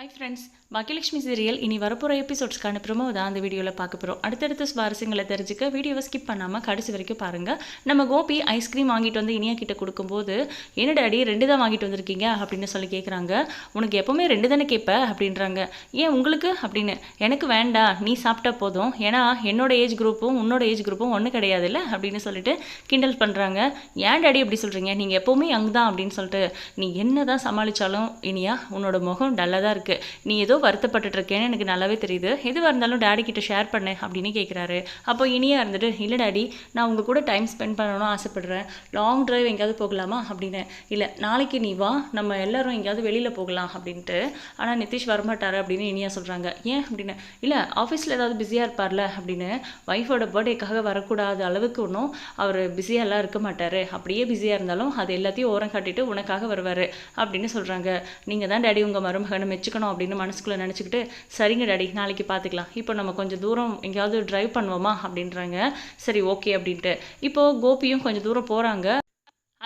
Hi friends Baakiyalakshmi serial இனி வரப்போகிற எபிசோட்ஸ்க்கான promo தான் அந்த வீடியோவில் பார்க்க போகிறோம் அடுத்தடுத்த சுவாரஸ்யங்களை தெரிஞ்சுக்க வீடியோவை ஸ்கிப் பண்ணாமல் கடைசி வரைக்கும் பாருங்கள் நம்ம கோபி ஐஸ்கிரீம் வாங்கிட்டு வந்து இனியா கிட்ட கொடுக்கும்போது என்ன டாடி ரெண்டு தான் வாங்கிட்டு வந்திருக்கீங்க? அப்படின்னு சொல்லி கேட்குறாங்க உனக்கு எப்போவுமே ரெண்டு தானே கேட்ப அப்படின்றாங்க. ஏன் உங்களுக்கு? அப்படின்னு. எனக்கு வேண்டாம் நீ சாப்பிட்டா போதும். ஏன்னா என்னோட ஏஜ் குரூப்பும் உன்னோட ஏஜ் குரூப்பும் ஒன்றும் கிடையாதுல்ல? அப்படின்னு சொல்லிட்டு கிண்டல் பண்ணுறாங்க ஏன் டாடி அப்படி சொல்கிறீங்க நீங்கள் எப்போவுமே அங்கே தான். அப்படின்னு சொல்லிட்டு நீ என்ன தான் சமாளித்தாலும் இனியா உன்னோட முகம் டல்லாக தான் இருக்குது நீ ஏதோ வருத்தப்பட்டுட்டு இருக்கேன்னு எனக்கு நல்லாவே தெரியுது. எதுவாக இருந்தாலும் டேடி கிட்ட ஷேர் பண்ணு அப்படின்னு கேட்குறாரு அப்போ இனியா இருந்துட்டு இல்லை டாடி நான் உங்கள் கூட டைம் ஸ்பெண்ட் பண்ணணும்னு ஆசைப்படுறேன். லாங் டிரைவ் எங்கேயாவது போகலாமா? அப்படின்னு. இல்லை நாளைக்கு நீ வா. நம்ம எல்லாரும் எங்கேயாவது வெளியில் போகலாம். அப்படின்ட்டு. ஆனால் நிதிஷ் வரமாட்டார் அப்படின்னு இனியா சொல்கிறாங்க ஏன்? அப்படின்னு. இல்லை ஆஃபீஸில் ஏதாவது பிஸியாக இருப்பார்ல? அப்படின்னு. ஒய்ஃபோட பர்த்டேக்காக வரக்கூடாத அளவுக்கு ஒன்றும் அவர் பிஸியாலாம் இருக்க மாட்டார். அப்படியே பிஸியாக இருந்தாலும் அது எல்லாத்தையும் ஓரம் காட்டிட்டு உனக்காக வருவார். அப்படின்னு சொல்கிறாங்க நீங்கள் தான் டேடி உங்கள் மருமகனை மெச்சுக்கணும். அப்படின்னு மனசுக்குள்ளே நினச்சிக்கிட்டு சரிங்க டாடி நாளைக்கு பார்த்துக்கலாம் இப்போ நம்ம கொஞ்சம் தூரம் எங்கேயாவது ட்ரைவ் பண்ணுவோமா அப்படின்றாங்க. சரி ஓகே அப்படின்ட்டு. இப்போது கோபியும் கொஞ்சம் தூரம் போகிறாங்க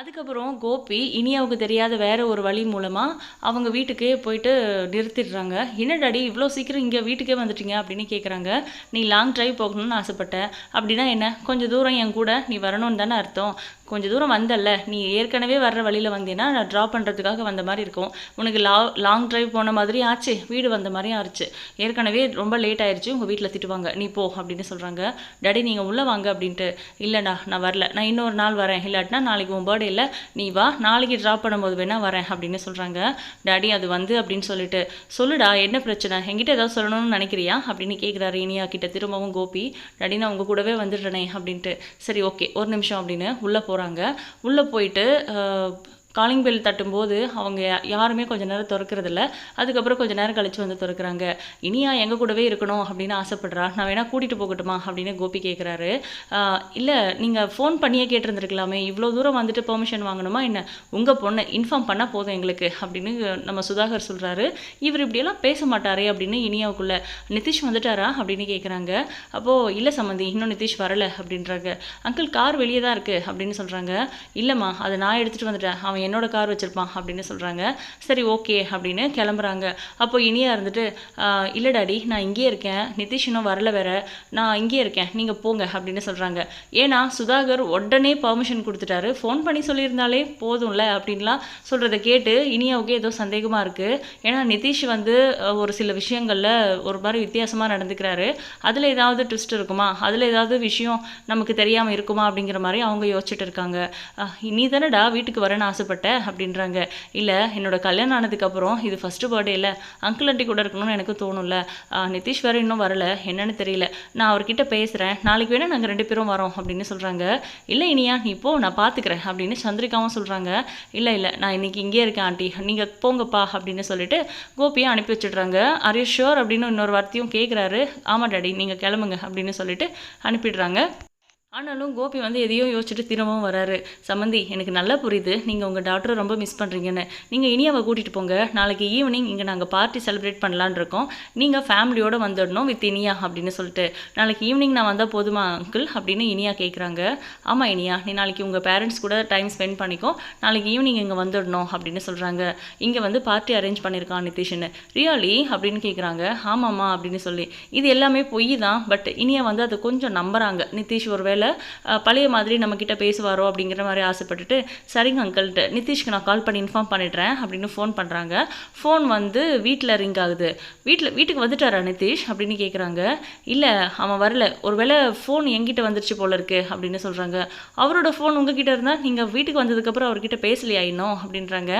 அதுக்கப்புறம் கோபி இனியாவுக்கு தெரியாத வேற ஒரு வழி மூலமாக அவங்க வீட்டுக்கே போயிட்டு நிறுத்திடுறாங்க. என்ன டாடி இவ்வளோ சீக்கிரம் இங்கே வீட்டுக்கே வந்துட்டீங்க? அப்படின்னு கேட்குறாங்க நீ லாங் டிரைவ் போகணும்னு ஆசைப்பட்டேன் அப்படின்னா என்ன? கொஞ்சம் தூரம் என் கூட நீ வரணும்னு தானே அர்த்தம். கொஞ்சம் தூரம் வந்தல்ல. நீ ஏற்கனவே வர்ற வழியில் வந்தீங்கன்னா நான் ட்ராப் பண்ணுறதுக்காக வந்த மாதிரி இருக்கும். உனக்கு லா லாங் டிரைவ் போன மாதிரி ஆச்சு. வீடு வந்த மாதிரியும் ஆச்சு ஏற்கனவே ரொம்ப லேட் ஆயிடுச்சு உங்கள் வீட்டில் திட்டுவாங்க. நீ போ அப்படின்னு சொல்கிறாங்க டாடி நீங்கள் உள்ளே வாங்க அப்படின்ட்டு. இல்லைடா நான் வரல. நான் இன்னொரு நாள் வரேன். இல்லாட்டினா நாளைக்கு உன் பர்த்டே இல்லை நீ வா நாளைக்கு ட்ராப் பண்ணும்போது வேணால் வரேன் அப்படின்னு சொல்கிறாங்க டாடி அது வந்து அப்படின்னு சொல்லிட்டு. சொல்லுடா என்ன பிரச்சனை? என்கிட்ட ஏதாவது சொல்லணும்னு நினைக்கிறியா? அப்படின்னு கேட்குறாரு இனியா கிட்ட. திரும்பவும் கோபி டாடி நான் உங்கள் கூடவே வந்துடுறேனே அப்படின்ட்டு. சரி ஓகே ஒரு நிமிஷம் அப்படின்னு உள்ளே போகிறாங்க உள்ளே போயிட்டு காலிங் பெல் தட்டும்போது அவங்க யாருமே கொஞ்ச நேரம் திறக்கறதில்ல. அதுக்கப்புறம் கொஞ்ச நேரம் கழிச்சு வந்து திறக்கிறாங்க. இனியா எங்கள் கூடவே இருக்கணும் அப்படின்னு ஆசைப்படுறா. நான் வேணால் கூட்டிகிட்டு போகட்டுமா அப்படின்னு கோபி கேட்குறாரு இல்லை நீங்கள் ஃபோன் பண்ணியே கேட்டிருந்துருக்கலாமே. இவ்வளோ தூரம் வந்துட்டு பெர்மிஷன் வாங்கணுமா என்ன? உங்கள் பொண்ணை இன்ஃபார்ம் பண்ணால் போதும் எங்களுக்கு அப்படின்னு நம்ம சுதாகர் சொல்கிறாரு இவர் இப்படியெல்லாம் பேச மாட்டாரே அப்படின்னு இனியாவுக்குள்ளே நிதிஷ் வந்துட்டாரா அப்படின்னு கேட்குறாங்க அப்போது இல்லை சம்மந்தி இன்னும் நிதிஷ் வரலை அப்படின்றாங்க. அங்கிள் கார் வெளியே தான் இருக்குது அப்படின்னு சொல்கிறாங்க இல்லைம்மா அதை நான் எடுத்துகிட்டு வந்துட்டேன். அவன் என்னோட கார் வச்சுருப்பான் அப்படின்னு சொல்கிறாங்க சரி ஓகே அப்படின்னு கிளம்புறாங்க. அப்போ இனியா இருந்துட்டு இல்லை டாடி நான் இங்கேயே இருக்கேன். நிதிஷ் இன்னும் வரல வேற. நான் இங்கேயே இருக்கேன். நீங்கள் போங்க அப்படின்னு சொல்கிறாங்க ஏன்னா சுதாகர் உடனே பர்மிஷன் கொடுத்துட்டாரு. ஃபோன் பண்ணி சொல்லியிருந்தாலே போதும்ல அப்படின்லாம் சொல்கிறத கேட்டு இனியாவுக்கு ஏதோ சந்தேகமாக இருக்குது ஏன்னா நிதிஷ் வந்து ஒரு சில விஷயங்களில் ஒரு மாதிரி வித்தியாசமாக நடந்துக்கிறாரு. அதில் ஏதாவது ட்விஸ்ட் இருக்குமா? அதில் ஏதாவது விஷயம் நமக்கு தெரியாமல் இருக்குமா? அப்படிங்கிற மாதிரி அவங்க யோசிச்சுட்டு இருக்காங்க. நீ தானடா வீட்டுக்கு வரேன்னு ஆசைப்பட்ட அப்படின்றாங்க. இல்லை என்னோட கல்யாணம் ஆனதுக்கப்புறம் இது ஃபஸ்ட்டு பர்த்டே இல்லை அங்கிள் ஆண்டி கூட இருக்கணும்னு எனக்கு தோணும்ல. நிதிஷ் வேறு இன்னும் வரல. என்னன்னு தெரியல. நான் அவர்கிட்ட பேசுகிறேன் நாளைக்கு வேணால் நாங்கள் ரெண்டு பேரும் வரோம் அப்படின்னு சொல்கிறாங்க இல்லை இனியா நீ போ நான் பார்த்துக்கிறேன் அப்படின்னு சந்திரிகாவும் சொல்கிறாங்க இல்லை இல்லை நான் இன்னைக்கு இங்கேயே இருக்கேன் ஆண்டி நீங்கள் போங்கப்பா அப்படின்னு சொல்லிட்டு கோபியை அனுப்பி வச்சிடுறாங்க. ஆர் யூ ஷோர் அப்படின்னு இன்னொரு வார்த்தையும் கேட்குறாரு ஆமாம் டாடி நீங்கள் கிளம்புங்க அப்படின்னு சொல்லிட்டு அனுப்பிடுறாங்க. ஆனாலும் கோபி வந்து எதையோ யோசிச்சுட்டு திரும்பவும் வராரு. சம்மந்தி எனக்கு நல்லா புரியுது. நீங்கள் உங்கள் டாக்டரை ரொம்ப மிஸ் பண்ணுறீங்கன்னு நீங்கள் இனியாவை கூட்டிகிட்டு போங்க. நாளைக்கு ஈவினிங் இங்கே நாங்கள் பார்ட்டி செலிப்ரேட் பண்ணலான்னு இருக்கோம். நீங்கள் ஃபேமிலியோடு வந்துடணும் வித் இனியா அப்படின்னு சொல்லிட்டு. நாளைக்கு ஈவினிங் நான் வந்தால் போதுமா அங்கிள் அப்படின்னு இனியா கேட்குறாங்க ஆமாம் இனியா நீ நாளைக்கு உங்கள் பேரண்ட்ஸ் கூட டைம் ஸ்பெண்ட் பண்ணிக்கோ. நாளைக்கு ஈவினிங் இங்கே வந்துடணும் அப்படின்னு சொல்கிறாங்க இங்கே வந்து பார்ட்டி அரேஞ்ச் பண்ணியிருக்கான் நிதிஷ்னு ரியாலி அப்படின்னு கேட்குறாங்க ஆமாம்மா அப்படின்னு சொல்லி. இது எல்லாமே பொய் தான் பட் இனியா வந்து அதை கொஞ்சம் நம்புறாங்க. நிதிஷ் ஒரு வேலை பழைய மாதிரி நம்மக்கிட்ட பேசுவாரோ அப்படிங்கிற மாதிரி ஆசைப்பட்டுட்டு சரிங்க அங்கிள்கிட்ட நிதிஷ்க்கு நான் கால் பண்ணி இன்ஃபார்ம் பண்ணிடுறேன் அப்படின்னு ஃபோன் பண்ணுறாங்க ஃபோன் வந்து வீட்டில் ரிங் ஆகுது. வீட்டில் வீட்டுக்கு வந்துட்டாரா நிதிஷ் அப்படின்னு கேட்குறாங்க இல்லை அவன் வரல. ஒருவேளை ஃபோன் எங்கிட்ட வந்துருச்சு போல இருக்கு அப்படின்னு சொல்கிறாங்க அவரோட ஃபோன் உங்ககிட்ட இருந்தால் நீங்கள் வீட்டுக்கு வந்ததுக்கப்புறம் அவர்கிட்ட பேசலையா இன்னும்? அப்படின்றாங்க.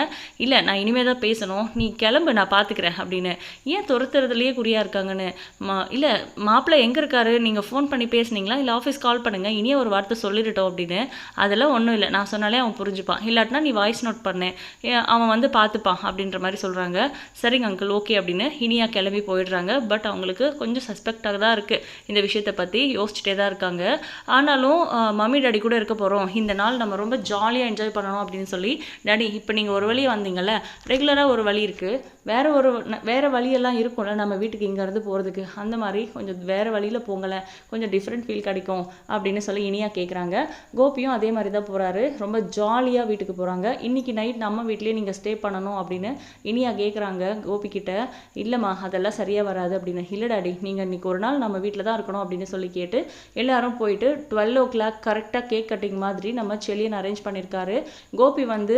இல்லை நான் இனிமேல் தான் பேசணும். நீ கிளம்பு நான் பார்த்துக்கிறேன் அப்படின்னு. ஏன் துரத்துறதுலையே குறியாக இருக்காங்கன்னு? மா இல்லை மாப்பிள்ளை எங்கே இருக்காரு? நீங்கள் ஃபோன் பண்ணி பேசுனீங்களா? இல்லை ஆஃபீஸ் கால் பண்ணுங்கள் இனியே ஒரு வார்த்தை சொல்லிடட்டும் அப்படின்னு. அதெல்லாம் ஒன்றும் இல்லை. நான் சொன்னாலே அவன் புரிஞ்சுப்பான். இல்லாட்டினா நீ வாய்ஸ் நோட் பண்ணு. அவன் வந்து பார்த்துப்பான் அப்படின்ற மாதிரி சொல்கிறாங்க சரிங்க அங்கிள் ஓகே அப்படின்னு இனியா கிளம்பி போயிடுறாங்க. பட் அவங்களுக்கு கொஞ்சம் சஸ்பெக்டாக தான் இருக்குது இந்த விஷயத்தை பற்றி யோசிச்சுட்டே தான் இருக்காங்க. ஆனாலும் மம்மி டாடி கூட இருக்க போகிறோம் இந்த நாள் நம்ம ரொம்ப ஜாலியாக என்ஜாய் பண்ணணும் அப்படின்னு சொல்லி டாடி இப்போ நீங்கள் ஒரு வழி வந்தீங்கல்ல? ரெகுலராக ஒரு வழி இருக்குது வேற ஒரு வேறு வேற வழியெல்லாம் இருக்கும்ல? நம்ம வீட்டுக்கு இங்கேருந்து போகிறதுக்கு அந்த மாதிரி கொஞ்சம் வேற வழியில் போங்களேன். கொஞ்சம் டிஃப்ரெண்ட் ஃபீல் கிடைக்கும். அப்படின்னு சொல்லி இனியா கேட்குறாங்க கோபியும் அதே மாதிரி தான் போகிறாரு ரொம்ப ஜாலியாக வீட்டுக்கு போகிறாங்க இன்னைக்கு நைட் நம்ம வீட்லேயே நீங்கள் ஸ்டே பண்ணணும் அப்படின்னு இனியா கேட்குறாங்க கோபிக்கிட்ட இல்லைம்மா அதெல்லாம் சரியாக வராது அப்படின்னு. இல்லை டாடி நீங்கள் இன்னைக்கு ஒரு நாள் நம்ம வீட்டில் தான் இருக்கணும் அப்படின்னு சொல்லி கேட்டு எல்லாரும் போயிட்டு டுவெல் ஓ கிளாக் கரெக்டாக கேக் கட்டிங் மாதிரி நம்ம செல்லியன் அரேஞ்ச் பண்ணியிருக்காரு கோபி வந்து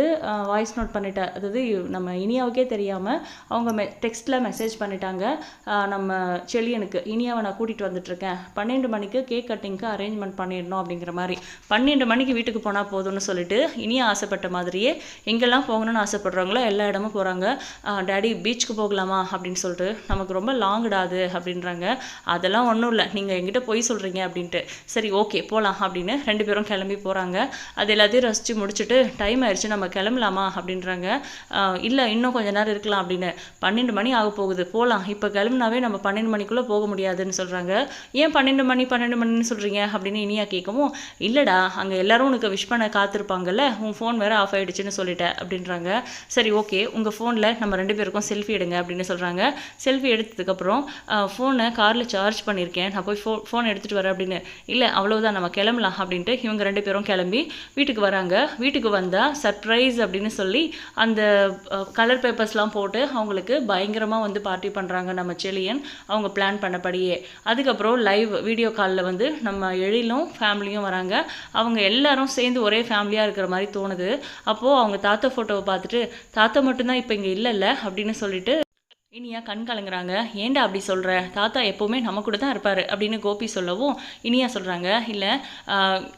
வாய்ஸ் நோட் பண்ணிட்டார் அதாவது நம்ம இனியாவுக்கே தெரியாமல் அவங்க மெ டெக்ஸ்ட்டில் மெசேஜ் பண்ணிட்டாங்க. நம்ம செல்லியனுக்கு இனியாவை நான் கூட்டிகிட்டு வந்துட்டுருக்கேன் பன்னெண்டு மணிக்கு கேக் கட்டிங்க்கு அரேஞ்ச்மெண்ட் பண்ணிடணும் அப்படிங்கிற மாதிரி. பன்னெண்டு மணிக்கு வீட்டுக்கு போனால் போதும்னு சொல்லிட்டு இனியும் ஆசைப்பட்ட மாதிரியே எங்கெல்லாம் போகணும்னு ஆசைப்படுறாங்களோ எல்லா இடமும் போகிறாங்க டேடி பீச்சுக்கு போகலாமா? அப்படின்னு சொல்லிட்டு நமக்கு ரொம்ப லாங்குடா அப்படின்றாங்க. அதெல்லாம் ஒன்றும் இல்லை. நீங்கள் எங்கிட்ட போய் சொல்கிறீங்க அப்படின்ட்டு. சரி ஓகே போகலாம் அப்படின்னு ரெண்டு பேரும் கிளம்பி போகிறாங்க அது எல்லாத்தையும் ரசித்து முடிச்சுட்டு டைம் ஆயிடுச்சு நம்ம கிளம்பலாமா? அப்படின்றாங்க. இல்லை இன்னும் கொஞ்ச நேரம் இருக்கலாம் அப்படின்னு. பன்னெண்டு மணி ஆக போகுது போகலாம் இப்போ கிளம்புனாவே நம்ம பன்னெண்டு மணிக்குள்ளே போக முடியாதுன்னு சொல்கிறாங்க ஏன் பன்னெண்டு மணி பன்னெண்டு மணின்னு சொல்கிறீங்க அப்படின்னு இனியா கேட்கவும் இல்லைடா அங்கே எல்லாரும் உனக்கு விஷ் பண்ண காத்திருப்பாங்கல்ல உன் ஃபோன் வேறு ஆஃப் ஆகிடுச்சுன்னு சொல்லிட்டேன் அப்படின்றாங்க. சரி ஓகே உங்கள் ஃபோனில் நம்ம ரெண்டு பேருக்கும் செல்ஃபி எடுங்க அப்படின்னு சொல்கிறாங்க செல்ஃபி எடுத்ததுக்கப்புறம் ஃபோனை காரில் சார்ஜ் பண்ணியிருக்கேன் நான் போய் ஃபோ ஃபோன் எடுத்துகிட்டு வரேன் அப்படின்னு. இல்லை அவ்வளோதான் நம்ம கிளம்பலாம் அப்படின்ட்டு இவங்க ரெண்டு பேரும் கிளம்பி வீட்டுக்கு வராங்க. வீட்டுக்கு வந்தால் சர்ப்ரைஸ் அப்படின்னு சொல்லி அந்த கலர் பேப்பர்ஸ்லாம் போட்டு அவங்களுக்கு பயங்கரமாக வந்து பார்ட்டி பண்ணுறாங்க நம்ம செலியன் அவங்க பிளான் பண்ணபடியே. அதுக்கப்புறம் லைவ் வீடியோ காலில் வந்து நம்ம எழிலும் ஃபேமிலியும் வராங்க. அவங்க எல்லாரும் சேர்ந்து ஒரே ஃபேமிலியாக இருக்கிற மாதிரி தோணுது. அப்போது அவங்க தாத்தா ஃபோட்டோவை பார்த்துட்டு தாத்தா மட்டும்தான் இப்போ இங்கே இல்லைல்ல அப்படின்னு சொல்லிட்டு இனியா கண் கலங்குறாங்க. ஏன்டா அப்படி சொல்கிற தாத்தா எப்போவுமே நம்ம கூட தான் இருப்பார் அப்படின்னு கோபி சொல்லவும் இனியா சொல்கிறாங்க இல்லை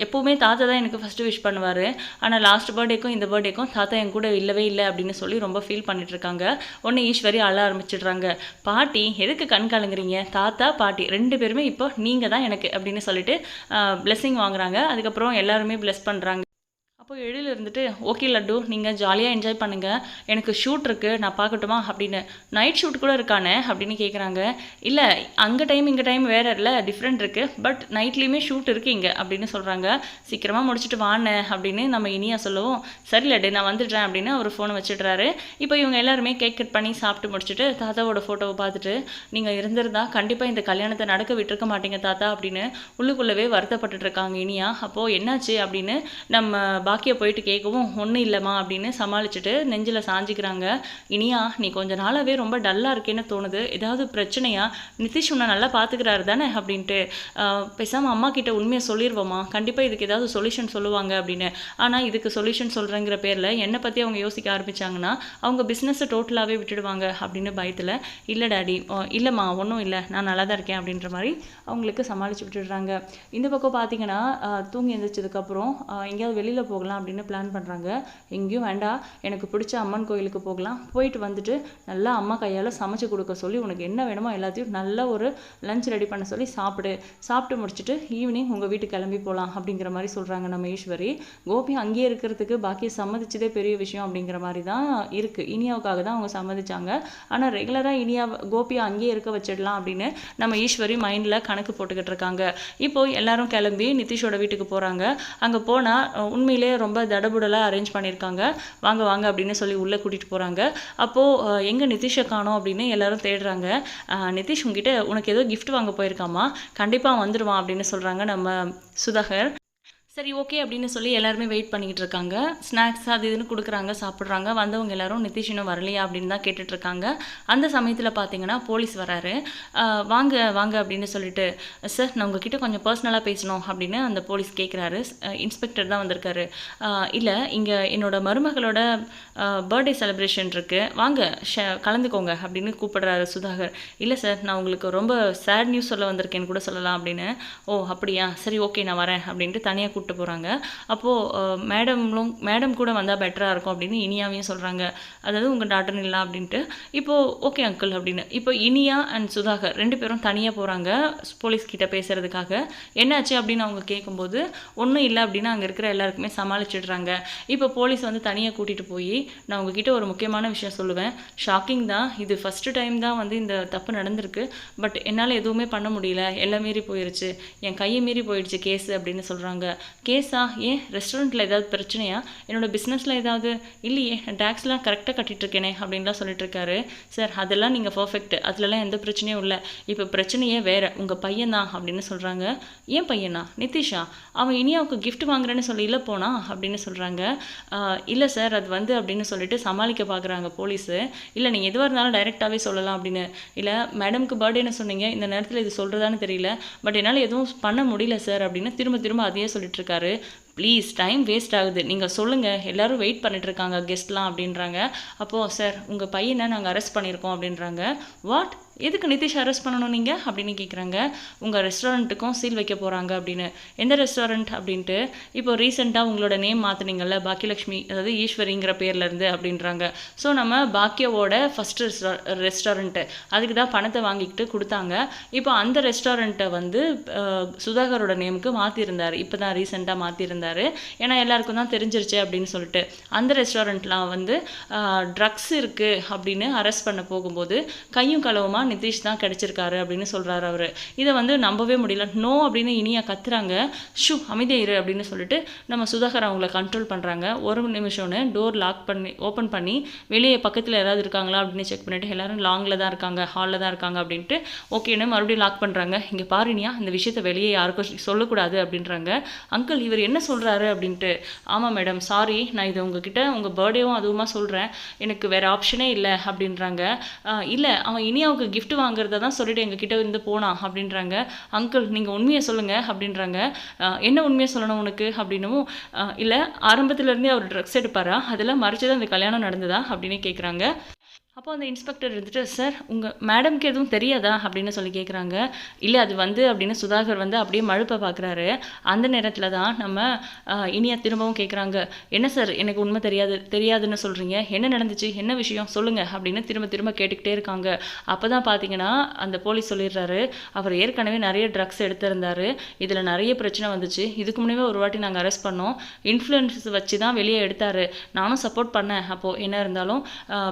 எப்போவுமே தாத்தா தான் எனக்கு ஃபஸ்ட்டு விஷ் பண்ணுவார். ஆனால் லாஸ்ட் பர்த்டேக்கும் இந்த பர்த்டேக்கும் தாத்தா என் கூட இல்லவே இல்லை அப்படின்னு சொல்லி ரொம்ப ஃபீல் பண்ணிட்டுருக்காங்க. ஒன்று உடனே ஈஸ்வரி அழ ஆரம்பிச்சிடுறாங்க. பாட்டி எதுக்கு கண் கலங்குறீங்க? தாத்தா பாட்டி ரெண்டு பேருமே இப்போ நீங்கள் தான் எனக்கு அப்படின்னு சொல்லிட்டு பிளெஸ்ஸிங் வாங்குறாங்க. அதுக்கப்புறம் எல்லாருமே ப்ளெஸ் பண்ணுறாங்க அப்போ எழில் இருந்துட்டு ஓகே லட்டு நீங்கள் ஜாலியாக என்ஜாய் பண்ணுங்கள் எனக்கு ஷூட் இருக்குது நான் பார்க்கட்டுமா? அப்படின்னு. நைட் ஷூட் கூட இருக்கானே? அப்படின்னு கேட்குறாங்க இல்லை அங்கே டைம் இங்கே டைம் வேறு இல்லை டிஃப்ரெண்ட் இருக்குது பட் நைட்லேயுமே ஷூட் இருக்குது இங்கே அப்படின்னு சொல்கிறாங்க சீக்கிரமாக முடிச்சுட்டு வானே அப்படின்னு நம்ம இனியா சொல்லவும். சரி லட்டு நான் வந்துடுறேன் அப்படின்னு அவர் ஃபோனை வச்சுட்றாரு. இப்போ இவங்க எல்லாருமே கேக் கட் பண்ணி சாப்பிட்டு முடிச்சுட்டு தாத்தாவோட ஃபோட்டோவை பார்த்துட்டு நீங்கள் இருந்திருந்தா கண்டிப்பாக இந்த கல்யாணத்தை நடக்க விட்டுருக்க மாட்டீங்க தாத்தா அப்படின்னு உள்ளுக்குள்ளவே வருத்தப்பட்டுட்ருக்காங்க இனியா. அப்போது என்னாச்சு? அப்படின்னு நம்ம பாக்கியை போயிட்டு கேட்கவும் ஒன்றும் இல்லைம்மா அப்படின்னு சமாளிச்சுட்டு நெஞ்சில் சாஞ்சிக்கிறாங்க. இனியா நீ கொஞ்ச நாளாகவே ரொம்ப டல்லாக இருக்கேன்னு தோணுது. ஏதாவது பிரச்சனையா? நிதிஷ் உன்னை நல்லா பார்த்துக்கிறாரு தானே? அப்படின்ட்டு. பேசாமல் அம்மா கிட்ட உண்மையை சொல்லிடுவோம்மா கண்டிப்பாக இதுக்கு ஏதாவது சொல்யூஷன் சொல்லுவாங்க அப்படின்னு. ஆனால் இதுக்கு சொல்யூஷன் சொல்கிறேங்கிற பேரில் என்னை பற்றி அவங்க யோசிக்க ஆரம்பித்தாங்கன்னா அவங்க பிஸ்னஸை டோட்டலாகவே விட்டுடுவாங்க அப்படின்னு பயத்தில் இல்லை டாடி இல்லைம்மா ஒன்றும் இல்லை. நான் நல்லா தான் இருக்கேன் அப்படின்ற மாதிரி அவங்களுக்கு சமாளித்து விட்டுடுறாங்க. இந்த பக்கம் பார்த்தீங்கன்னா தூங்கி எழுந்திரிச்சதுக்கப்புறம் எங்கேயாவது வெளியில் போகலாம். அப்படின்னு பிளான் பண்ணுறாங்க எங்கேயும் வேண்டாம். எனக்கு பிடிச்ச அம்மன் கோயிலுக்கு போகலாம். போயிட்டு வந்துட்டு நல்லா அம்மா கையால் சமைச்சு கொடுக்க சொல்லி உனக்கு என்ன வேணுமோ எல்லாத்தையும் நல்ல ஒரு லஞ்ச் ரெடி பண்ண சொல்லி சாப்பிடு. சாப்பிட்டு முடிச்சுட்டு ஈவினிங் உங்கள் வீட்டுக்கு கிளம்பி போகலாம் அப்படிங்கிற மாதிரி சொல்கிறாங்க நம்ம ஈஸ்வரி. கோபி அங்கேயே இருக்கிறதுக்கு பாக்கி சம்மதிச்சதே பெரிய விஷயம் அப்படிங்கிற மாதிரி தான் இருக்குது இனியாவுக்காக தான் அவங்க சம்மதிச்சாங்க. ஆனால் ரெகுலராக இனியா கோபியை அங்கேயே இருக்க வச்சிடலாம் அப்படின்னு நம்ம ஈஸ்வரி மைண்டில் கணக்கு போட்டுக்கிட்டு இருக்காங்க. இப்போ எல்லாரும் கிளம்பி நிதிஷோட வீட்டுக்கு போகிறாங்க அங்கே போனால் உண்மையிலே ரொம்ப தடபுடலாக அரேஞ்ச் பண்ணியிருக்காங்க வாங்க வாங்க அப்படின்னு சொல்லி உள்ளே கூட்டிகிட்டு போகிறாங்க அப்போது எங்கே நிதிஷை காணோம் அப்படின்னு எல்லாரும் தேடுறாங்க. நிதிஷ் உங்ககிட்ட உனக்கு ஏதோ கிஃப்ட் வாங்க போயிருக்காமா? கண்டிப்பாக வந்துடுவான் அப்படின்னு சொல்கிறாங்க நம்ம சுதாகர். சரி ஓகே அப்படின்னு சொல்லி எல்லாருமே வெயிட் பண்ணிக்கிட்டு இருக்காங்க. ஸ்நாக்ஸ் அது இதுன்னு கொடுக்குறாங்க சாப்பிட்றாங்க. வந்தவங்க எல்லாரும் நிதிஷ் இன்னும் வரலையா அப்படின்னு தான் கேட்டுட்டு இருக்காங்க. அந்த சமயத்தில் பார்த்தீங்கன்னா போலீஸ் வராரு. வாங்க வாங்க அப்படின்னு சொல்லிட்டு சார் நான் உங்ககிட்ட கொஞ்சம் பர்சனலாக பேசணும் அப்படின்னு அந்த போலீஸ் கேட்குறாரு இன்ஸ்பெக்டர் தான் வந்திருக்காரு. இல்லை இங்கே என்னோட மருமகளோட பர்த்டே செலிப்ரேஷன் இருக்குது வாங்க ஷ கலந்துக்கோங்க அப்படின்னு கூப்பிடுறாரு சுதாகர். இல்லை சார் நான் உங்களுக்கு ரொம்ப சேட் நியூஸ் சொல்ல வந்திருக்கேன்னு கூட சொல்லலாம் அப்படின்னு. ஓ அப்படியா? சரி ஓகே நான் வரேன் அப்படின்ட்டு தனியாக கூப்பிட்டு போகிறாங்க அப்போது மேடம்லும் மேடம் கூட வந்தால் பெட்டராக இருக்கும் அப்படின்னு இனியாவையும் சொல்கிறாங்க அதாவது உங்கள் டாட்டர் இல்லை அப்படின்ட்டு. இப்போது ஓகே அங்கிள் அப்படின்னு. இப்போ இனியா அண்ட் சுதாகர் ரெண்டு பேரும் தனியாக போகிறாங்க போலீஸ் கிட்ட பேசுகிறதுக்காக என்னாச்சு அப்படின்னு அவங்க கேட்கும்போது ஒன்றும் இல்லை அப்படின்னு அங்கே இருக்கிற எல்லாருக்குமே சமாளிச்சிடுறாங்க. இப்போ போலீஸ் வந்து தனியாக கூட்டிகிட்டு போய் நான் உங்ககிட்ட ஒரு முக்கியமான விஷயம் சொல்லுவேன். ஷாக்கிங் தான். இது ஃபஸ்ட்டு டைம் தான் வந்து இந்த தப்பு நடந்திருக்கு. பட் என்னால் எதுவுமே பண்ண முடியல. எல்லாம் மீறி போயிடுச்சு என் கையை மீறி போயிடுச்சு கேஸ் அப்படின்னு சொல்கிறாங்க கேஸா? ஏன்? ரெஸ்டாரண்ட்டில் ஏதாவது பிரச்சனையா? என்னோடய பிஸ்னஸில் ஏதாவது? இல்லையே டேக்ஸ்லாம் கரெக்டாக கட்டிகிட்ருக்கேனே அப்படின்லாம் சொல்லிட்டுருக்காரு. சார் அதெல்லாம் நீங்கள் பர்ஃபெக்ட் அதுலலாம் எந்த பிரச்சனையும் இல்லை. இப்போ பிரச்சனையே வேறு. உங்கள் பையன் தான் அப்படின்னு சொல்கிறாங்க ஏன் பையனா? நிதிஷா அவன் இனியாவுக்கு கிஃப்ட் வாங்குறேன்னு சொல்லி இல்லை போனா? அப்படின்னு சொல்கிறாங்க இல்லை சார் அது வந்து அப்படின்னு சொல்லிட்டு சமாளிக்க பார்க்குறாங்க போலீஸு. இல்லை நீங்கள் எதுவாக இருந்தாலும் டைரெக்டாகவே சொல்லலாம் அப்படின்னு. இல்லை மேடம்க்கு பர்த்டேன்னு சொன்னீங்க. இந்த நேரத்தில் இது சொல்கிறதான்னு தெரியல. பட் என்னால் எதுவும் பண்ண முடியல சார் அப்படின்னு திரும்ப திரும்ப அதையே சொல்லிட்டு இருக்காரு. ப்ளீஸ் டைம் வேஸ்ட் ஆகுது. நீங்கள் சொல்லுங்கள் எல்லாரும் வெயிட் பண்ணிட்டுருக்காங்க. கெஸ்ட்லாம் அப்படின்றாங்க. அப்போது சார் உங்கள் பையனை நாங்கள் அரெஸ்ட் பண்ணியிருக்கோம் அப்படின்றாங்க. வாட் எதுக்கு நிதிஷ் அரெஸ்ட் பண்ணணும் நீங்கள் அப்படின்னு கேட்குறாங்க உங்கள் ரெஸ்டாரண்ட்டுக்கும் சீல் வைக்க போகிறாங்க அப்படின்னு. எந்த ரெஸ்டாரண்ட் அப்படின்ட்டு. இப்போ ரீசெண்டாக உங்களோட நேம் மாற்றினீங்கல்ல பாக்கியலட்சுமி அதாவது ஈஸ்வரிங்கிற பேர்லேருந்து அப்படின்றாங்க. ஸோ நம்ம பாக்கியாவோட ஃபஸ்ட் ரெஸ்டா ரெஸ்டாரண்ட்டு அதுக்கு தான் பணத்தை வாங்கிக்கிட்டு கொடுத்தாங்க. இப்போ அந்த ரெஸ்டாரண்ட்டை வந்து சுதாகரோட நேமுக்கு மாற்றிருந்தார் இப்போ தான் ரீசெண்டாக மாற்றிருந்தார் ஏன்னா எல்லாருக்கும் தான் தெரிஞ்சிருச்சு அப்படின்னு சொல்லிட்டு. அந்த ரெஸ்டாரண்ட்லாம் வந்து ட்ரக்ஸ் இருக்குது அப்படின்னு அரெஸ்ட் பண்ண போகும்போது கையும் களவுமாக நிதிஷ் தான் கிடச்சிருக்காரு அப்படின்னு சொல்கிறாரு அவர். இதை வந்து நம்பவே முடியல. நோ அப்படின்னு இனியா கத்துறாங்க. ஷூ அமைதியா இரு அப்படின்னு சொல்லிட்டு நம்ம சுதாகர் அவங்கள கண்ட்ரோல் பண்ணுறாங்க ஒரு நிமிஷம்னு டோர் லாக் பண்ணி ஓப்பன் பண்ணி வெளியே பக்கத்தில் யாராவது இருக்காங்களா அப்படின்னு செக் பண்ணிட்டு எல்லாரும் லாங்கில் தான் இருக்காங்க ஹாலில் தான் இருக்காங்க அப்படின்ட்டு ஓகேன்னு மறுபடியும் லாக் பண்ணுறாங்க இங்கே பாருனியா இந்த விஷயத்தை வெளியே யாருக்கும் சொல்லக்கூடாது அப்படின்றாங்க. அங்கிள் இவர் என்ன சொல்கிறாரு அப்படின்ட்டு. ஆமாம் மேடம் சாரி நான் இது உங்ககிட்ட உங்கள் பர்த்டேவும் அதுவுமா சொல்கிறேன் எனக்கு வேறு ஆப்ஷனே இல்லை அப்படின்றாங்க. இல்லை அவன் இனியாவுக்கு கிஃப்ட் வாங்குறத தான் சொல்லிட்டு எங்ககிட்ட இருந்து போனான் அப்படின்றாங்க. அங்கிள் நீங்கள் உண்மையை சொல்லுங்கள் அப்படின்றாங்க. என்ன உண்மையை சொல்லணும் உனக்கு அப்படின்னும் இல்லை ஆரம்பத்துலேருந்தே அவர் ட்ரக்ஸ் எடுப்பாரா? அதெல்லாம் மறைச்சு தான் இந்த கல்யாணம் நடந்ததா? அப்படின்னு கேட்குறாங்க அப்போ அந்த இன்ஸ்பெக்டர் இருந்துட்டு சார் உங்கள் மேடம்க்கு எதுவும் தெரியாதா? அப்படின்னு சொல்லி கேட்குறாங்க இல்லை அது வந்து அப்படின்னு சுதாகர் வந்து அப்படியே மழுப்பை பார்க்குறாரு அந்த நேரத்தில் தான் நம்ம இனியா திரும்பவும் கேட்குறாங்க என்ன சார் எனக்கு உண்மை தெரியாது தெரியாதுன்னு சொல்கிறீங்க என்ன நடந்துச்சு? என்ன விஷயம்? சொல்லுங்கள் அப்படின்னு திரும்ப திரும்ப கேட்டுக்கிட்டே இருக்காங்க. அப்போ தான் பார்த்தீங்கன்னா அந்த போலீஸ் சொல்லிடுறாரு. அவர் ஏற்கனவே நிறைய ட்ரக்ஸ் எடுத்திருந்தார். இதில் நிறைய பிரச்சனை வந்துச்சு. இதுக்கு முன்னே ஒரு வாட்டி நாங்கள் அரெஸ்ட் பண்ணோம். இன்ஃப்ளூயன்ஸ் வச்சு தான் வெளியே எடுத்தார். நானும் சப்போர்ட் பண்ணேன். அப்போது என்ன இருந்தாலும்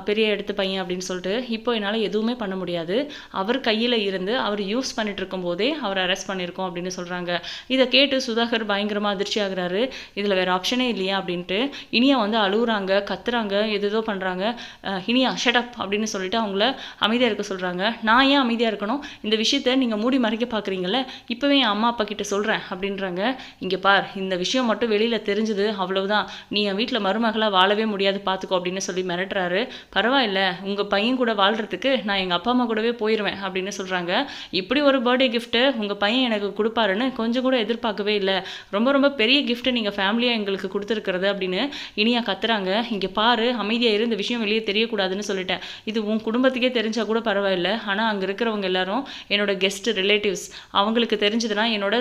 பெரிய எடுத்து பையன் அப்படின்னு சொல்லிட்டு இப்போ என்னால் எதுவுமே பண்ண முடியாது. அவர் கையில் இருந்து அவர் யூஸ் பண்ணிட்டு இருக்கும்போதே அவர் அரெஸ்ட் பண்ணியிருக்கோம் அப்படின்னு சொல்கிறாங்க இதை கேட்டு சுதாகர் பயங்கரமாக அதிர்ச்சி ஆகுறாரு. இதில் வேறு ஆப்ஷனே இல்லையா அப்படின்ட்டு இனியா வந்து அழுகுறாங்க கத்துறாங்க எதேதோ பண்ணுறாங்க இனியா ஷடப் அப்படின்னு சொல்லிட்டு அவங்கள அமைதியாக இருக்க சொல்கிறாங்க நான் ஏன் அமைதியாக இருக்கணும்? இந்த விஷயத்த நீங்கள் மூடி மறைக்க பார்க்குறீங்கள இப்போவே என் அம்மா அப்பா கிட்ட சொல்கிறேன் அப்படின்றாங்க. இங்கே பார் இந்த விஷயம் மட்டும் வெளியில் தெரிஞ்சது அவ்வளவுதான். நீ என் வீட்டில் மருமகளாக வாழவே முடியாது பார்த்துக்கோ அப்படின்னு சொல்லி மிரட்டுறாரு. பரவாயில்ல உங்கள் பையன் கூட வாழ்கிறதுக்கு நான் எங்கள் அப்பா அம்மா கூடவே போயிடுவேன் அப்படின்னு சொல்கிறாங்க இப்படி ஒரு பர்த்டே கிஃப்ட்டு உங்கள் பையன் எனக்கு கொடுப்பாருன்னு கொஞ்சம் கூட எதிர்பார்க்கவே இல்லை. ரொம்ப ரொம்ப பெரிய கிஃப்ட்டு நீங்கள் ஃபேமிலியாக எங்களுக்கு கொடுத்துருக்கிறது அப்படின்னு இனியா கத்துறாங்க. இங்கே பாரு அமைதியாக இரு இந்த விஷயம் வெளியே தெரியக்கூடாதுன்னு சொல்லிட்டேன். இது உன் குடும்பத்துக்கே தெரிஞ்சால் கூட பரவாயில்ல. ஆனால் அங்கே இருக்கிறவங்க எல்லாரும் என்னோட கெஸ்ட் ரிலேட்டிவ்ஸ் அவங்களுக்கு தெரிஞ்சதுன்னா என்னோட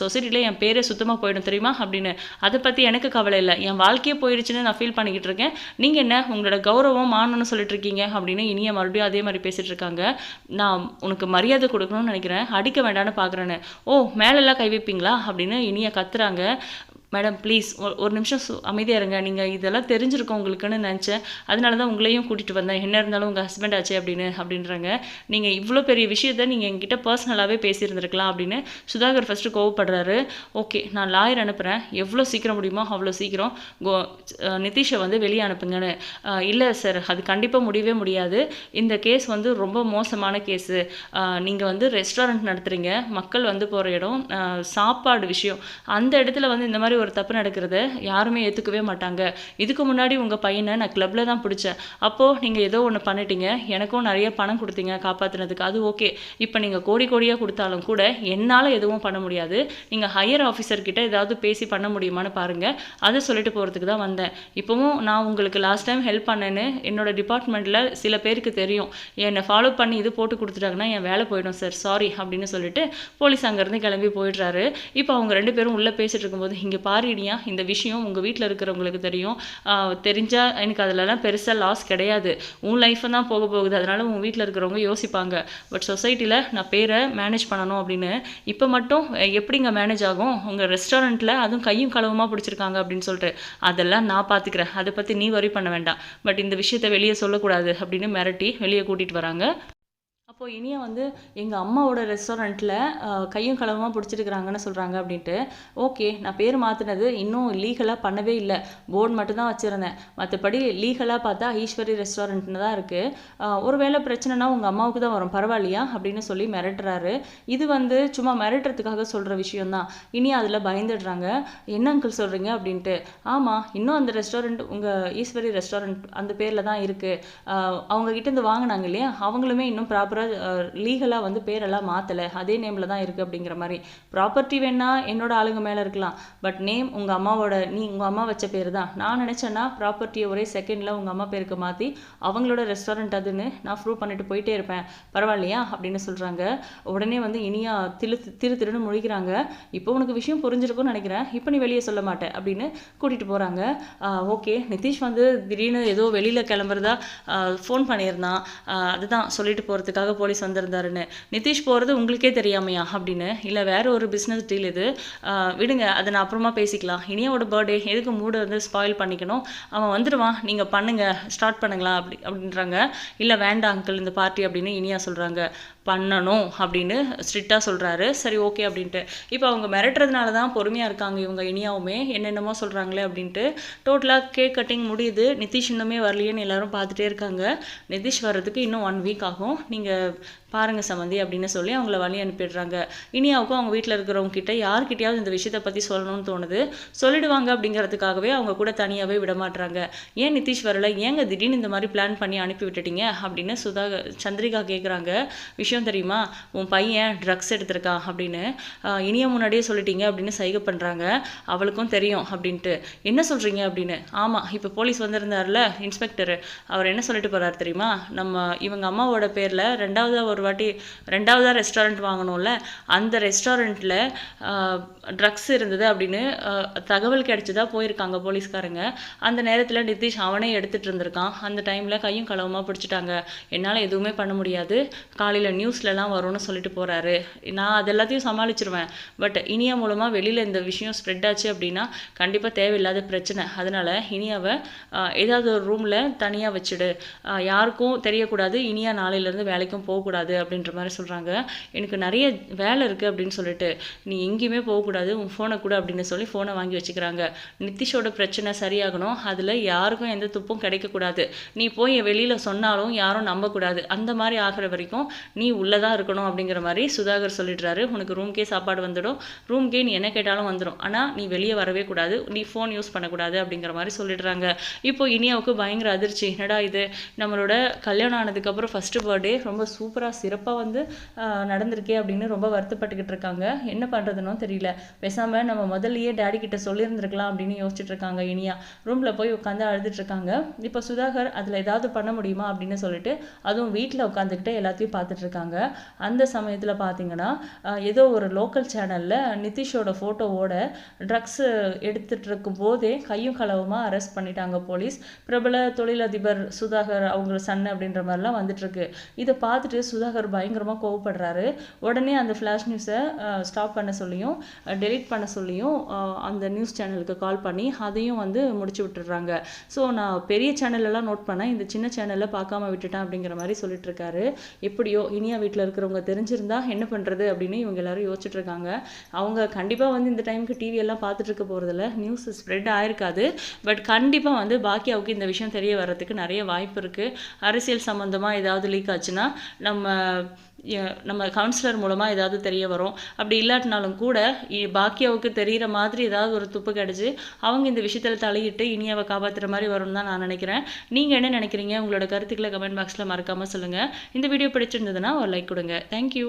சொசைட்டியில் என் பேரே சுத்தமாக போயிடும் தெரியுமா அப்படின்னு. அதை பற்றி எனக்கு கவலை இல்லை. என் வாழ்க்கையே போயிடுச்சுன்னு நான் ஃபீல் பண்ணிக்கிட்டு இருக்கேன். நீங்கள் என்ன உங்களோட கௌரவம் மானம்னு சொல்லிட்டு இருக்கீங்க? அப்படின்னு இனிய மறுபடியும் அதே மாதிரி பேசிகிட்டு இருக்காங்க நான் உனக்கு மரியாதை கொடுக்கணும்னு நினைக்கிறேன். அடிக்க வேண்டாம்னு பார்க்குறேன்னு ஓ மேலெல்லாம் கை வைப்பீங்களா? அப்படின்னு இனிய கத்துறாங்க. மேடம் ப்ளீஸ் ஒரு நிமிஷம் சு அமைதியாக இருங்க. நீங்கள் இதெல்லாம் தெரிஞ்சிருக்கோம் உங்களுக்குன்னு நினச்சேன். அதனால தான் உங்களையும் கூட்டிகிட்டு வந்தேன். என்ன இருந்தாலும் உங்கள் ஹஸ்பண்ட் ஆச்சு அப்படின்னு அப்படின்றாங்க. நீங்கள் இவ்வளோ பெரிய விஷயத்த நீங்கள் என்கிட்ட பர்சனலாகவே பேசியிருந்திருக்கலாம் அப்படின்னு சுதாகர் ஃபஸ்ட்டு கோவப்படுறாரு. ஓகே நான் லாயர் அனுப்புகிறேன் எவ்வளோ சீக்கிரம் முடியுமோ அவ்வளோ சீக்கிரம் கோ நிதிஷை வந்து வெளியே அனுப்புங்கன்னு. இல்லை சார் அது கண்டிப்பாக முடியவே முடியாது. இந்த கேஸ் வந்து ரொம்ப மோசமான கேஸு நீங்கள் வந்து ரெஸ்டாரண்ட் நடத்துகிறீங்க மக்கள் வந்து போகிற இடம் சாப்பாடு விஷயம். அந்த இடத்துல வந்து இந்த மாதிரி ஒரு தப்பு நடக்கிறத யாருமே ஏற்றுக்கவே மாட்டாங்க. இதுக்கு முன்னாடி உங்கள் பையனை நான் கிளப்பில் தான் பிடிச்சேன். அப்போது நீங்கள் ஏதோ ஒன்று பண்ணிட்டீங்க எனக்கும் நிறைய பணம் கொடுத்தீங்க காப்பாற்றுனதுக்கு அது ஓகே இப்போ நீங்கள் கோடி கோடியாக கொடுத்தாலும் கூட என்னால் எதுவும் பண்ண முடியாது. நீங்கள் ஹையர் ஆஃபீஸர்கிட்ட ஏதாவது பேசி பண்ண முடியுமான்னு பாருங்கள் அதை சொல்லிட்டு போகிறதுக்கு தான் வந்தேன். இப்போவும் நான் உங்களுக்கு லாஸ்ட் டைம் ஹெல்ப் பண்ணேன்னு என்னோட டிபார்ட்மெண்ட்டில் சில பேருக்கு தெரியும். என்னை ஃபாலோ பண்ணி இது போட்டு கொடுத்துட்டாங்கன்னா என் வேலை போயிடும் சார் சாரி அப்படின்னு சொல்லிட்டு போலீஸ் அங்கேருந்து கிளம்பி போயிடுறாரு. இப்போ அவங்க ரெண்டு பேரும் உள்ளே பேசிட்டு இருக்கும்போது இங்கே பாரிடியா இந்த விஷயம் உங்கள் வீட்டில் இருக்கிறவங்களுக்கு தெரியும். தெரிஞ்சால் எனக்கு அதிலலாம் பெருசாக லாஸ் கிடையாது. உன் லைஃப்பை தான் போக போகுது. அதனால உன் வீட்டில் இருக்கிறவங்க யோசிப்பாங்க. பட் சொசைட்டியில் நான் பேரை மேனேஜ் பண்ணணும் அப்படின்னு. இப்போ மட்டும் எப்படிங்க மேனேஜ் ஆகும்? உங்கள் ரெஸ்டாரண்ட்டில் அதுவும் கையும் களவுமாக பிடிச்சிருக்காங்க அப்படின்னு சொல்லிட்டு. அதெல்லாம் நான் பார்த்துக்கிறேன் அதை பற்றி நீ வரி பண்ண வேண்டாம். பட் இந்த விஷயத்தை வெளியே சொல்லக்கூடாது அப்படின்னு மிரட்டி வெளியே கூட்டிகிட்டு வராங்க. இப்போது இப்போ இனியா வந்து எங்கள் அம்மாவோட ரெஸ்டாரண்ட்டில் கையும் களவுமாக பிடிச்சிருக்கிறாங்கன்னு சொல்கிறாங்க அப்படின்ட்டு. ஓகே நான் பேர் மாற்றினது இன்னும் லீகலாக பண்ணவே இல்லை. போர்டு மட்டும்தான் வச்சுருந்தேன். மற்றபடி லீகலாக பார்த்தா ஈஸ்வரி ரெஸ்டாரண்ட்னு தான் இருக்குது ஒரு வேளை பிரச்சனைனா உங்கள் அம்மாவுக்கு தான் வரும். பரவாயில்லையா? அப்படின்னு சொல்லி மிரட்டுறாரு. இது வந்து சும்மா மிரட்டுறதுக்காக சொல்கிற விஷயம்தான். இனி அதில் பயந்துடுறாங்க. என்ன அங்கிள் சொல்கிறீங்க அப்படின்ட்டு. ஆமாம் இன்னும் அந்த ரெஸ்டாரண்ட் உங்கள் ஈஸ்வரி ரெஸ்டாரண்ட் அந்த பேரில் தான் இருக்குது அவங்க கிட்டேருந்து வாங்கினாங்க இல்லையா? அவங்களுமே இன்னும் ப்ராப்பராக லீகலாக வந்து பேரெல்லாம் மாற்றலை அதே நேமில் தான் இருக்குது அப்படிங்கிற மாதிரி. ப்ராப்பர்ட்டி வேணால் என்னோட ஆளுங்க மேலே இருக்கலாம். பட் நேம் உங்கள் அம்மாவோட நீ உங்கள் அம்மா வச்ச பேர் தான் நான் நினச்சேன்னா ப்ராப்பர்ட்டியை ஒரே செகண்டில் உங்கள் அம்மா பேருக்கு மாற்றி அவங்களோட ரெஸ்டாரண்ட் அதுன்னு நான் ப்ரூவ் பண்ணிட்டு போயிட்டே இருப்பேன். பரவாயில்லையா? அப்படின்னு சொல்கிறாங்க உடனே வந்து இனியா திரு திரு திருன்னு முழிக்கிறாங்க. இப்போ உனக்கு விஷயம் புரிஞ்சிருக்கும்னு நினைக்கிறேன். இப்போ நீ வெளியே சொல்ல மாட்டேன் அப்படின்னு கூட்டிகிட்டு போகிறாங்க ஓகே நிதிஷ் வந்து திடீர்னு ஏதோ வெளியில் கிளம்புறதா ஃபோன் பண்ணியிருந்தான். அதுதான் சொல்லிட்டு போகிறதுக்காக போலீஸ் வந்திருந்தாருன்னு. நிதிஷ் போகிறது உங்களுக்கே தெரியாமையா? அப்படின்னு. இல்லை வேற ஒரு பிஸ்னஸ் டீல் இது. விடுங்க அதை நான் அப்புறமா பேசிக்கலாம். இனியோட பர்த்டே எதுக்கு மூடு வந்து ஸ்பாயில் பண்ணிக்கணும்? அவன் வந்துடுவான் நீங்கள் பண்ணுங்கள் ஸ்டார்ட் பண்ணுங்களா? அப்படி அப்படின்றாங்க. இல்லை வேண்டாம் அங்கிள் இந்த பார்ட்டி அப்படின்னு இனியா சொல்கிறாங்க பண்ணணும் அப்படின்னு ஸ்ட்ரிக்டாக சொல்கிறாரு சரி ஓகே அப்படின்ட்டு. இப்போ அவங்க மிரட்டுறதுனால தான் பொறுமையாக இருக்காங்க இவங்க இனியாவுமே. என்னென்னமோ சொல்கிறாங்களே அப்படின்ட்டு. டோட்டலாக கேக் கட்டிங் முடியுது. நிதிஷ் இன்னுமே வரலையேன்னு எல்லாரும் பார்த்துட்டே இருக்காங்க. நிதிஷ் வர்றதுக்கு இன்னும் ஒன் வீக் ஆகும். நீங்கள் பாருங்கள் சம்மந்தி அப்படின்னு சொல்லி அவங்கள வழி அனுப்பிடுறாங்க. இனியாவுக்கும் அவங்க வீட்டில் இருக்கிறவங்க கிட்ட யார்கிட்டயாவது இந்த விஷயத்தை பற்றி சொல்லணும்னு தோணுது. சொல்லிடுவாங்க அப்படிங்கிறதுக்காகவே அவங்க கூட தனியாகவே விட மாட்டுறாங்க ஏன் நிதிஷ் வரல? ஏங்க திடீர்னு இந்த மாதிரி பிளான் பண்ணி அனுப்பி விட்டுட்டீங்க? அப்படின்னு சுதா சந்திரிகா கேட்குறாங்க விஷயம் தெரியுமா? உன் பையன் ட்ரக்ஸ் எடுத்திருக்கான் அப்படின்னு இனிய முன்னாடியே சொல்லிட்டீங்க அப்படின்னு சைகை பண்ணுறாங்க அவளுக்கும் தெரியும் அப்படின்ட்டு. என்ன சொல்கிறீங்க அப்படின்னு? ஆமாம் இப்போ போலீஸ் வந்திருந்தார்ல இன்ஸ்பெக்டர் அவர் என்ன சொல்லிட்டு போகிறார் தெரியுமா? நம்ம இவங்க அம்மாவோட பேரில் ரெண்டாவதாக ஒரு ஒரு வாட்டி ரெண்டாவதாக ரெஸ்டாரண்ட் வாங்கணும்ல. அந்த ரெஸ்டாரண்ட்டில் ட்ரக்ஸ் இருந்தது அப்படின்னு தகவல் கிடைச்சதா போயிருக்காங்க போலீஸ்காரங்க. அந்த நேரத்தில் நிதிஷ் அவனே எடுத்துகிட்டு இருந்திருக்கான். அந்த டைமில் கையும் களவுமாக பிடிச்சிட்டாங்க. என்னால் எதுவுமே பண்ண முடியாது. காலையில் நியூஸ்லலாம் வரும்னு சொல்லிட்டு போகிறாரு நான் அது எல்லாத்தையும் சமாளிச்சிருவேன். பட் இனியா மூலமாக வெளியில் இந்த விஷயம் ஸ்ப்ரெட் ஆச்சு அப்படின்னா கண்டிப்பாக தேவையில்லாத பிரச்சனை. அதனால் இனியாவை ஏதாவது ஒரு ரூமில் தனியாக வச்சுடு. யாருக்கும் தெரியக்கூடாது. இனியா நாளையிலேருந்து வேலைக்கும் போகக்கூடாது அப்படின்ற மாதிரி சொல்கிறாங்க எனக்கு நிறைய வேலை இருக்குது அப்படின்னு சொல்லிட்டு. நீ எங்கேயுமே போகக்கூடாது. உன் ஃபோனை கூட அப்படின்னு சொல்லி ஃபோனை வாங்கி வச்சுக்கிறாங்க. நிதிஷோட பிரச்சனை சரியாகணும். அதில் யாருக்கும் எந்த துப்பும் கிடைக்கக்கூடாது. நீ போய் வெளியில் சொன்னாலும் யாரும் நம்பக்கூடாது. அந்த மாதிரி ஆகிற வரைக்கும் நீ உள்ளே தான் இருக்கணும் அப்படிங்கிற மாதிரி சுதாகர் சொல்லிடுறாரு. உனக்கு ரூம்கே சாப்பாடு வந்துடும். ரூம்கே நீ என்ன கேட்டாலும் வந்துடும் ஆனால் நீ வெளியே வரவே கூடாது. நீ ஃபோன் யூஸ் பண்ணக்கூடாது அப்படிங்கிற மாதிரி சொல்லிடுறாங்க. இப்போ இனியாவுக்கு பயங்கர அதிர்ச்சி. என்னடா இது? நம்மளோட கல்யாணம் ஆனதுக்கப்புறம் ஃபஸ்ட்டு பர்த்டே ரொம்ப சூப்பராக சிறப்பாக வந்து நடந்திருக்கே அப்படின்னு ரொம்ப வருத்தப்பட்டுக்கிட்டு இருக்காங்க. என்ன பண்ணுறதுனோ தெரியல. பேசாமல் நம்ம முதல்லையே டேடி கிட்ட சொல்லியிருந்திருக்கலாம் அப்படின்னு யோசிச்சுட்டு இருக்காங்க இனியா. ரூமில் போய் உட்காந்து அழுதுட்ருக்காங்க இப்போ சுதாகர் அதில் ஏதாவது பண்ண முடியுமா? அப்படின்னு சொல்லிட்டு அதுவும் வீட்டில் உட்காந்துக்கிட்டு எல்லாத்தையும் பார்த்துட்டு இருக்காங்க அந்த சமயத்தில் பார்த்தீங்கன்னா ஏதோ ஒரு லோக்கல் சேனலில் நிதிஷோட ஃபோட்டோவோட ட்ரக்ஸ் எடுத்துட்டு இருக்கும் போதே கையும் களவுமாக அரெஸ்ட் பண்ணிட்டாங்க போலீஸ். பிரபல தொழிலதிபர் சுதாகர் அவங்க சன் அப்படின்ற மாதிரிலாம் வந்துட்டுருக்கு. இதை பார்த்துட்டு சுதாகர் பயங்கரமாக கோவப்படுறாரு. உடனே அந்த ஃப்ளாஷ் நியூஸை ஸ்டாப் பண்ண சொல்லியும் டெலிட் பண்ண சொல்லியும் அந்த நியூஸ் சேனலுக்கு கால் பண்ணி அதையும் வந்து முடிச்சு விட்டுடுறாங்க. ஸோ நான் பெரிய சேனலெல்லாம் நோட் பண்ணேன். இந்த சின்ன சேனலில் பார்க்காம விட்டுட்டேன் அப்படிங்கிற மாதிரி சொல்லிட்டு இருக்காரு எப்படியோ இனியா வீட்டில் இருக்கிறவங்க தெரிஞ்சிருந்தா என்ன பண்ணுறது அப்படின்னு இவங்க எல்லாரும் யோசிச்சுட்டு இருக்காங்க அவங்க கண்டிப்பாக வந்து இந்த டைமுக்கு டிவியெல்லாம் பார்த்துட்ருக்க பார்த்துட்டு இருக்க போகிறதில்ல நியூஸ் ஸ்ப்ரெட் ஆயிருக்காது. பட் கண்டிப்பாக வந்து பாக்கியாவுக்கு இந்த விஷயம் தெரிய வர்றதுக்கு நிறைய வாய்ப்பு இருக்குது அரசியல் சம்மந்தமாக ஏதாவது லீக் ஆச்சுன்னா நம்ம நம்ம கவுன்சிலர் மூலமாக ஏதாவது தெரிய வரும். அப்படி இல்லாட்டினாலும் கூட பாக்கியாவுக்கு தெரிகிற மாதிரி ஏதாவது ஒரு துப்பு கிடச்சி அவங்க இந்த விஷயத்தில் தலையிட்டு இனியாவை காப்பாற்றுற மாதிரி வரும்னு தான் நான் நினைக்கிறேன். நீங்கள் என்ன நினைக்கிறீங்க? உங்களோட கருத்துக்களை கமெண்ட் பாக்ஸில் மறக்காமல் சொல்லுங்கள் இந்த வீடியோ பிடிச்சிருந்ததுன்னா ஒரு லைக் கொடுங்க. தேங்க்யூ